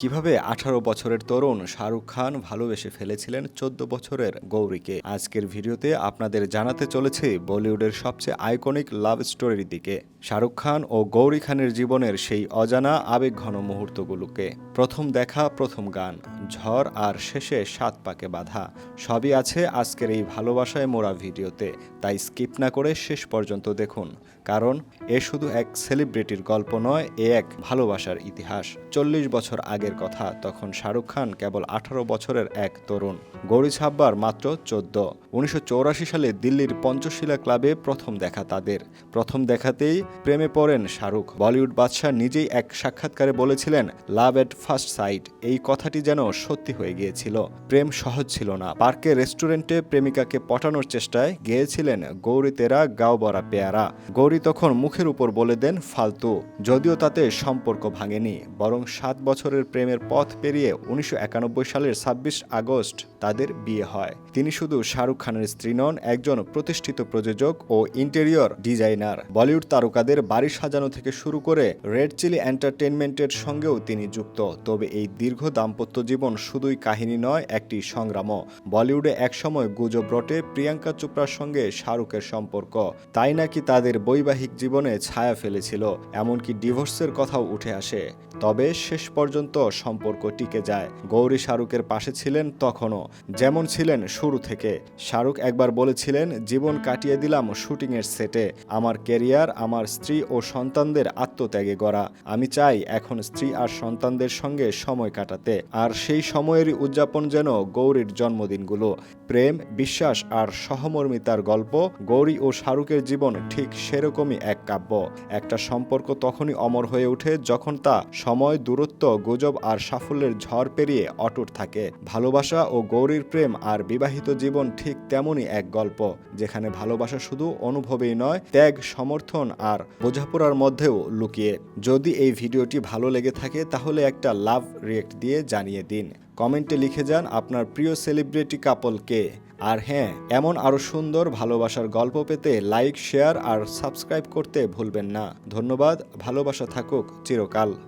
কীভাবে আঠারো বছরের তরুণ শাহরুখ খান ভালোবেসে ফেলেছিলেন চোদ্দ বছরের গৌরীকে? আজকের ভিডিওতে আপনাদের জানাতে চলেছে বলিউডের সবচেয়ে আইকনিক লাভ স্টোরির দিকে। শাহরুখ খান ও গৌরী খানের জীবনের সেই অজানা আবেগঘন মুহূর্তগুলোকে। প্রথম দেখা, প্রথম গান। ঝড় আর শেষে সাত পাকে বাধা। সবই আছে আজকের এই ভালোবাসায় মোড়া ভিডিওতে। তাই স্কিপ না করে শেষ পর্যন্ত দেখুন। কারণ এ শুধু এক সেলিব্রিটির গল্প নয়, এ এক ভালোবাসার ইতিহাস। চল্লিশ বছর আগের কথা, তখন শাহরুখ খান কেবল আঠারো বছরের এক তরুণ। গৌরী ছাব্বার মাত্র চোদ্দ। উনিশশো সালে দিল্লির পঞ্চশিলা ক্লাবে প্রথম দেখা তাদের। প্রথম দেখাতেই প্রেমে পড়েন শাহরুখ। বলিউড বাদশাহ নিজেই এক সাক্ষাৎকারে বলেছিলেন, লাভ এট ফার্স্ট সাইট। এই কথাটি যেন সত্যি হয়ে গিয়েছিল। প্রেম সহজ ছিল না। পার্কে রেস্টুরেন্টে প্রেমিকাকে পটানোর চেষ্টায় গিয়েছিলেন গৌরী তেরা গাও বরা পেয়ারা। গৌরী তখন মুখের উপর বলে দেন, ফালতু। যদিও তাতে সম্পর্ক ভাঙেনি, বরং সাত বছরের প্রেমের পথ পেরিয়ে উনিশশো একানব্বই সালের ছাব্বিশ আগস্ট তাদের বিয়ে হয়। তিনি শুধু শাহরুখ খানের স্ত্রী নন, একজন প্রতিষ্ঠিত প্রযোজক ও ইন্টেরিয়র ডিজাইনার। বলিউড তারকাদের বাড়ি সাজানো থেকে শুরু করে রেড চিলি এন্টারটেনমেন্টের সঙ্গেও তিনি যুক্ত। তবে এই দীর্ঘ দাম্পত্য জীবন শুধুই কাহিনী নয়, একটি সংগ্রামও। বলিউডে একসময় গুজব রটে প্রিয়াঙ্কা চোপড়ার সঙ্গে শাহরুখের সম্পর্ক। তাই নাকি তাদের বৈবাহিক জীবনে ছায়া ফেলেছিল, এমনকি ডিভোর্সের কথাও উঠে আসে। তবে শেষ পর্যন্ত সম্পর্ক টিকে যায়। গৌরী শাহরুখের পাশে ছিলেন তখনও। যেমন ছিলেন শুরু থেকে। শাহরুখ একবার বলেছিলেন, জীবন কাটিয়ে দিলাম শুটিংয়ের সেটে। আমার ক্যারিয়ার, আমার স্ত্রী ও সন্তানদের আত্মত্যাগে গড়া। আমি চাই এখন স্ত্রী আর সন্তানদের সঙ্গে সময় কাটাতে। আর সেই সময়েরই উদযাপন যেন গৌরীর জন্মদিনগুলো। প্রেম, বিশ্বাস আর সহমর্মিতার গল্প গৌরী ও শাহরুখের জীবন ঠিক সেরকমই এক কাব্য। একটা সম্পর্ক তখনই অমর হয়ে ওঠে যখন তা সময়, দূরত্ব, গুজব আর সাফল্যের ঝড় পেরিয়ে অটুট থাকে। ভালোবাসা ও গৌরীর প্রেম আর বিবাহিত জীবন ঠিক তেমনই এক গল্প, যেখানে ভালোবাসা শুধু অনুভবেই নয়, ত্যাগ, সমর্থন আর বোঝাপড়ার মধ্যেও লুকিয়ে। যদি এই ভিডিওটি ভালো লেগে থাকে, তাহলে একটা লাভ রিয়েক্ট দিয়ে জানিয়ে দিন। কমেন্টে লিখে যান আপনার প্রিয় সেলিব্রিটি কাপলকে আর হ্যাঁ এমন আরও সুন্দর ভালোবাসার গল্প পেতে লাইক, শেয়ার আর সাবস্ক্রাইব করতে ভুলবেন না। ধন্যবাদ, ভালোবাসা থাকুক চিরকাল।